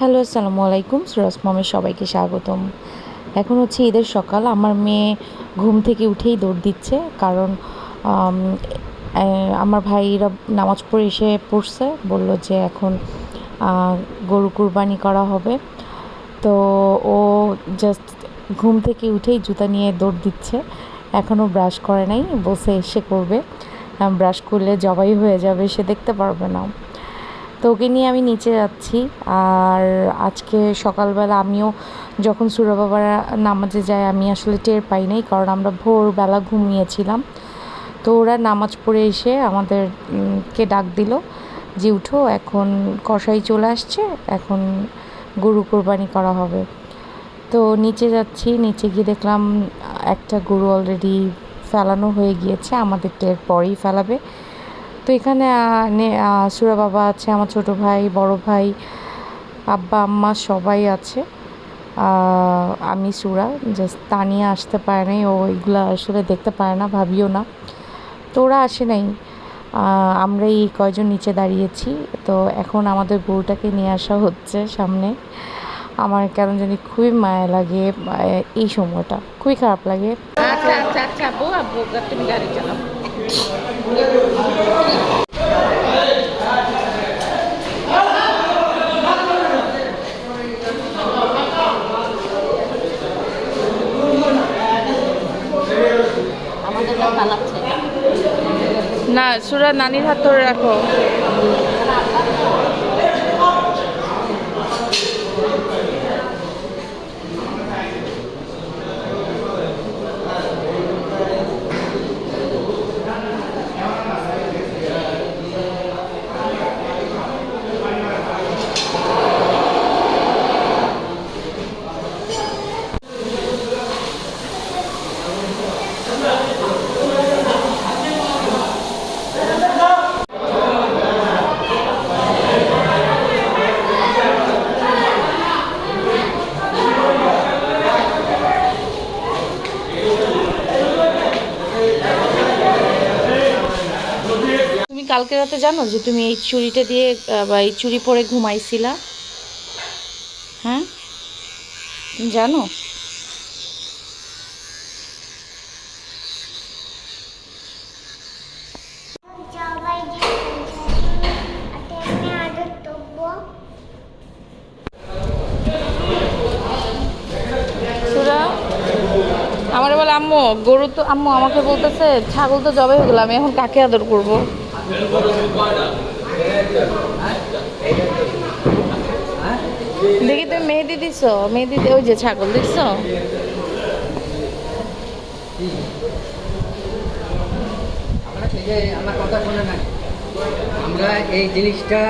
Hello, আসসালামু আলাইকুম। সুরাজ মমের সবাইকে স্বাগতম। এখন হচ্ছে ঈদের সকাল। আমার মেয়ে ঘুম থেকে উঠেই দৌড় দিচ্ছে। কারণ আমার ভাইরা নামাজ পড়ে এসে পড়ছে। বলল যে এখন গরু কুরবানি করা হবে। তো ও জাস্ট ঘুম থেকে উঠেই জুতা নিয়ে দৌড় দিচ্ছে। এখনও ব্রাশ করে নাই। বসে এসে করবে। ব্রাশ করলে জবাই হয়ে যাবে। সে দেখতে পারবে না। তো ওকে নিয়ে আমি নিচে যাচ্ছি। আর আজকে সকালবেলা আমিও যখন সুরা বাবারা নামাজে যায় আমি আসলে টের পাই নাই কারণ আমরা ভোরবেলা ঘুমিয়েছিলাম। তো ওরা নামাজ পড়ে এসে আমাদের উম, কে ডাক দিল যে উঠো এখন কষাই চলে আসছে এখন গরু কোরবানি করা হবে। তো নিচে যাচ্ছি নিচে গিয়ে দেখলাম একটা গরু অলরেডি ফেলানো হয়ে গিয়েছে আমাদের টের পরেই ফেলাবে। তো এখানে সুরা বাবা আছে, আমার ছোট ভাই, বড় ভাই, আব্বা, আম্মা সবাই আছে। আমি সুরা, জাস্ট তানিয়া আসতে পারে নাই, ও এগুলো আসলে দেখতে পারে না, ভাবিও না। তো ওরা আসে নাই। আমরা এই কয়জন নিচে দাঁড়িয়েছি, তো এখন আমাদের গরুটাকে নিয়ে আসা হচ্ছে সামনে। আমার কেন জানি খুবই মায়া লাগে এই সময়টা। খুবই খারাপ লাগে। আচ্ছা আচ্ছা আচ্ছা তুমি গাড়ি চালাও। না সুরা নানির হাত ধরে রাখো। কালকে রাতে জানো যে তুমি এই চুড়িটা দিয়ে বা এই চুড়ি পরে ঘুমাইছিলা? হ্যাঁ? জানো? আমার বলে, আম্মু, গরু তো, আম্মু আমাকে বলতেছে, ছাগল তো জবাই হয়ে গেলাম এখন কাকে আদর করব? দেখি তুমি মেহেদি দিছ? মেহেদি ওই যে ছাগল নাই। আমরা এই জিনিসটা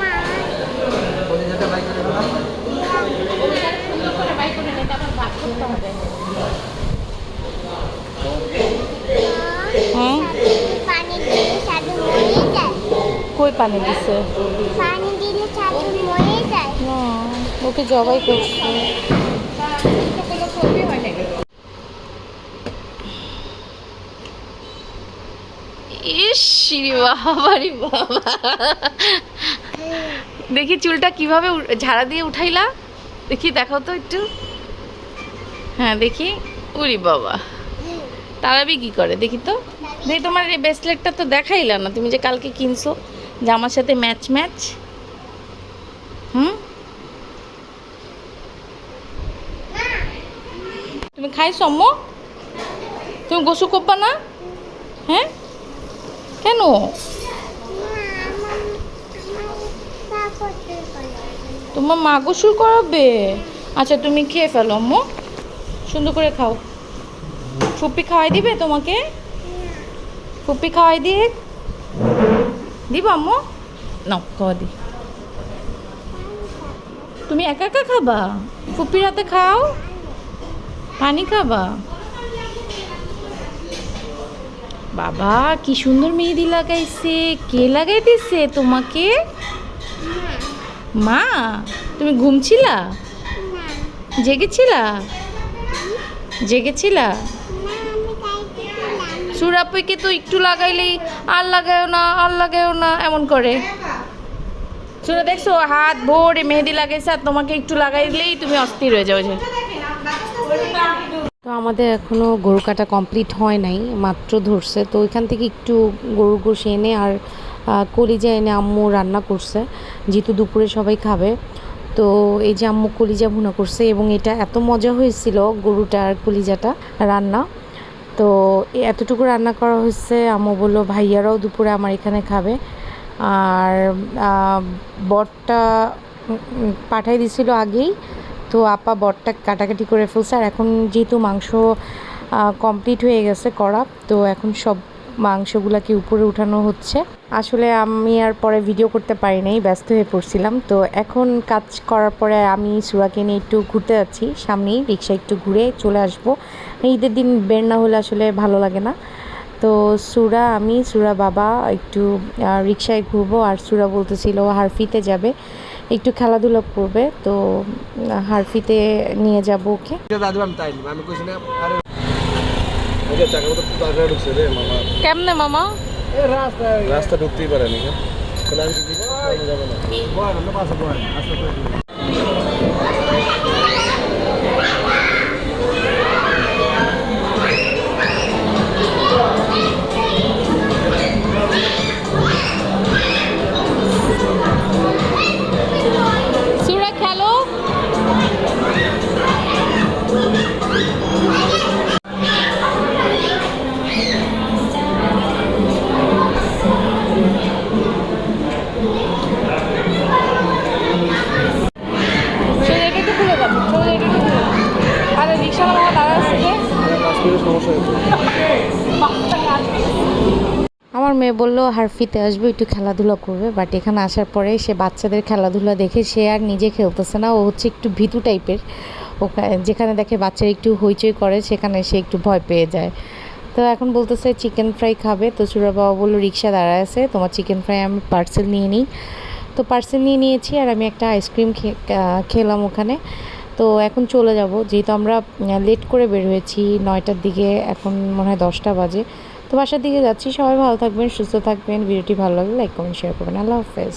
মা কলিজাটা বাই করে দাও। হুম পানি দিলে সাধু মরে যায় কই পানি দিছে। পানি দিলে মরে যায়। না ওকে জবাই করছে। বাবা। দেখি চুলটা কীভাবে ঝাড়া দিয়ে উঠাইলা? দেখি দেখাও তো একটু। হ্যাঁ দেখি। উরি বাবা। তারাবি কি করে? দেখি তো। দেখি তোমার এই ব্রেসলেটটা তো দেখাইলা না। তুমি যে কালকে কিনছো। জামার সাথে ম্যাচ ম্যাচ হুম? তুমি খাইছো আম্মু? তুমি গোসু করবা না? হ্যাঁ? কেন? তোমার মা গোসল করাবে? আচ্ছা তুমি খেয়ে ফেলো আম্মু। সুন্দর করে খাও। ফুপ্পি খাওয়াই দিবে তোমাকে? ফুপ্পি খাওয়াই দিয়ে দিব আম্মু? নাও খাওয়া দি। তুমি একা একা খাবা? ফুপ্পির হাতে খাও? পানি খাবা? বাবা কি সুন্দর মেহেদি লাগাইছে। কে লাগাই দিছে তোমাকে? মা তুমি ঘুমছিলা? জেগেছিলা? জেগেছিলা? সুরাপুইকে তো একটু লাগাইলেই আর লাগায়ও না, আর লাগায়ও না, এমন করে। শুনে দেখছ, হাত ভোরে মেহেদি লাগাইছে, আর তোমাকে একটু লাগাইলেই তুমি অস্থির হয়ে যাও যে। তো আমাদের এখনও গরু কাটা কমপ্লিট হয় নাই, মাত্র ধরছে। তো ওইখান থেকে একটু গরু গোশ এনে আর কলিজা এনে আম্মু রান্না করছে। যেহেতু দুপুরে সবাই খাবে। তো এই যে আম্মু কলিজা ভুনা করছে এবং এটা এত মজা হয়েছিল গরুটার কলিজাটা রান্না। তো এতটুকু রান্না করা হয়েছে। আম্মু বলল, ভাইয়ারাও দুপুরে আমার এখানে খাবে। আর বটটা পাঠাই দিছিল আগেই। তো আপা বটটা কাটাকাটি করে ফেলছে। আর এখন যেহেতু মাংস কমপ্লিট হয়ে গেছে করা তো এখন সব মাংসগুলোকে উপরে উঠানো হচ্ছে। আসলে আমি আর পরে ভিডিও করতে পারি নাই, ব্যস্ত হয়ে পড়ছিলাম। তো এখন কাজ করার পরে আমি সুরাকে নিয়ে একটু ঘুরতে যাচ্ছি। সামনেই রিক্সা একটু ঘুরে চলে আসব। ঈদের দিন বের না হলে আসলে ভালো লাগে না। তো সুরা, আমি, সুরা বাবা একটু রিক্সায় ঘুরবো আর সুরা বলতেছিল হারফিতে যাবে। একটু খেলাধুলা করবে। তো হারফিতে নিয়ে যাব ওকে। কেমনে মামা রাস্তা ঢুকতেই পারেনি হ্যাঁ তাহলে আমি কি যাবে না মেয়ে বলল, হারফিতে আসবে, একটু খেলাধুলা করবে। বাট এখানে আসার পরে সে বাচ্চাদের খেলাধুলা দেখে সে আর নিজে খেলতেছে না। ও হচ্ছে একটু ভীতু টাইপের। ওখানে যেখানে দেখে বাচ্চারা একটু হইচই করে, সেখানে সে একটু ভয় পেয়ে যায়। তো এখন বলতেছে, চিকেন ফ্রাই খাবে। তো বাবা বলল, রিক্সা দাঁড়ায় আছে, তোমার চিকেন ফ্রাই আমি পার্সেল নিয়ে নিই। তো পার্সেল নিয়ে নিয়েছি আর আমি একটা আইসক্রিম খেলাম ওখানে। তো এখন চলে যাব। যেহেতু আমরা লেট করে বের হয়েছি, নয়টার দিকে, এখন মনে হয় দশটা বাজে। তো বাসার দিকে যাচ্ছি। সবাই ভালো থাকবেন, সুস্থ থাকবেন। ভিডিওটি ভালো লাগলে লাইক কমেন্ট শেয়ার করবেন। আল্লাহ হাফেজ।